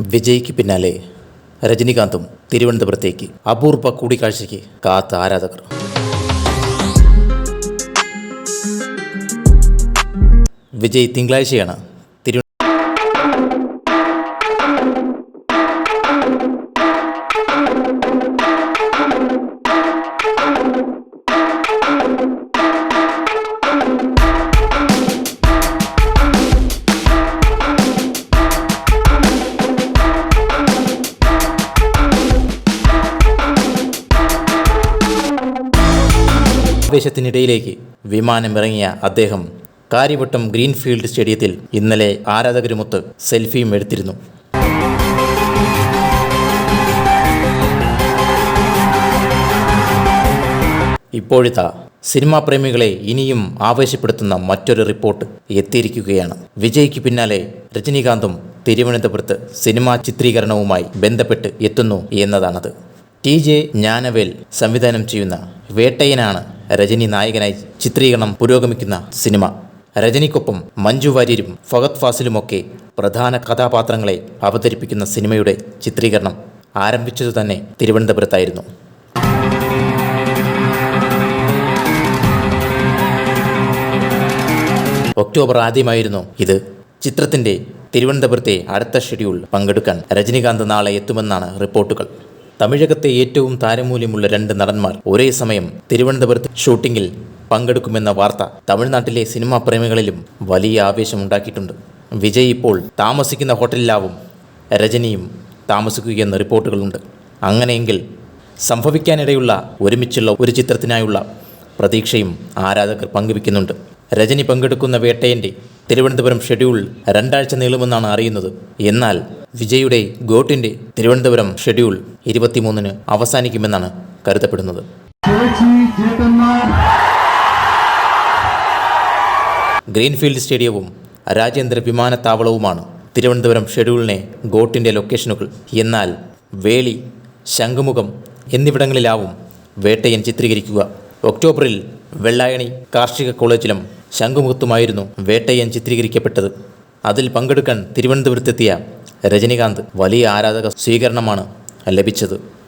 വിജയ്ക്ക് പിന്നാലെ രജനികാന്തും തിരുവനന്തപുരത്തേക്ക്. അപൂർവ കൂടിക്കാഴ്ചയ്ക്ക് കാത്ത ആരാധകർ. വിജയ് തിങ്കളാഴ്ചയാണ് ആവേശത്തിനിടയിലേക്ക് വിമാനമിറങ്ങിയ അദ്ദേഹം കാര്യവട്ടം ഗ്രീൻഫീൽഡ് സ്റ്റേഡിയത്തിൽ ഇന്നലെ ആരാധകരുമൊത്ത് സെൽഫിയും എടുത്തിരുന്നു. ഇപ്പോഴത്തെ സിനിമാ പ്രേമികളെ ഇനിയും ആവേശപ്പെടുത്തുന്ന മറ്റൊരു റിപ്പോർട്ട് എത്തിയിരിക്കുകയാണ്. വിജയ്ക്ക് പിന്നാലെ രജനീകാന്തും തിരുവനന്തപുരത്ത് സിനിമാ ചിത്രീകരണവുമായി ബന്ധപ്പെട്ട് എത്തുന്നു എന്നതാണത്. ടി ജെ ജ്ഞാനവേൽ സംവിധാനം ചെയ്യുന്ന വേട്ടയനാണ് രജനി നായകനായി ചിത്രീകരണം പുരോഗമിക്കുന്ന സിനിമ. രജനിക്കൊപ്പം മഞ്ജു വാര്യരും ഫഹദ് ഫാസിലുമൊക്കെ പ്രധാന കഥാപാത്രങ്ങളെ അവതരിപ്പിക്കുന്ന സിനിമയുടെ ചിത്രീകരണം ആരംഭിച്ചതു തന്നെ തിരുവനന്തപുരത്തായിരുന്നു. ഒക്ടോബർ ആദ്യമായിരുന്നു ഇത്. ചിത്രത്തിന്റെ തിരുവനന്തപുരത്തെ അടുത്ത ഷെഡ്യൂൾ പങ്കെടുക്കാൻ രജനികാന്ത് നാളെ എത്തുമെന്നാണ് റിപ്പോർട്ടുകൾ. തമിഴകത്തെ ഏറ്റവും താരമൂല്യമുള്ള രണ്ട് നടന്മാർ ഒരേ സമയം തിരുവനന്തപുരത്ത് ഷൂട്ടിംഗിൽ പങ്കെടുക്കുമെന്ന വാർത്ത തമിഴ്നാട്ടിലെ സിനിമാ പ്രേമികളിലും വലിയ ആവേശമുണ്ടാക്കിയിട്ടുണ്ട്. വിജയ് ഇപ്പോൾ താമസിക്കുന്ന ഹോട്ടലിലാവും രജനിയും താമസിക്കുകയെന്ന് റിപ്പോർട്ടുകളുണ്ട്. അങ്ങനെയെങ്കിൽ സംഭവിക്കാനിടയുള്ള ഒരുമിച്ചുള്ള ഒരു ചിത്രത്തിനായുള്ള പ്രതീക്ഷയും ആരാധകർ പങ്കുവെക്കുന്നുണ്ട് രജനി പങ്കെടുക്കുന്ന വേട്ടയന്റെ തിരുവനന്തപുരം ഷെഡ്യൂൾ രണ്ടാഴ്ച നീളുമെന്നാണ് അറിയുന്നത്. എന്നാൽ വിജയുടെ ഗോട്ടിന്റെ തിരുവനന്തപുരം ഷെഡ്യൂൾ ഇരുപത്തിമൂന്നിന് അവസാനിക്കുമെന്നാണ് കരുതപ്പെടുന്നത്. ഗ്രീൻഫീൽഡ് സ്റ്റേഡിയവും രാജ്യാന്തര വിമാനത്താവളവുമാണ് തിരുവനന്തപുരം ഷെഡ്യൂളിനെ ഗോട്ടിന്റെ ലൊക്കേഷനുകൾ എന്നാൽ വേളി ശംഖുമുഖം എന്നിവിടങ്ങളിലാവും വേട്ടയൻ ചിത്രീകരിക്കുക. ഒക്ടോബറിൽ വെള്ളായണി കാർഷിക കോളേജിലും ശംഖുമുഖത്തുമായിരുന്നു വേട്ടയൻ ചിത്രീകരിക്കപ്പെട്ടത്. അതിൽ പങ്കെടുക്കാൻ തിരുവനന്തപുരത്തെത്തിയ രജനികാന്ത് വലിയ ആരാധക സ്വീകരണമാണ് ലഭിച്ചത്.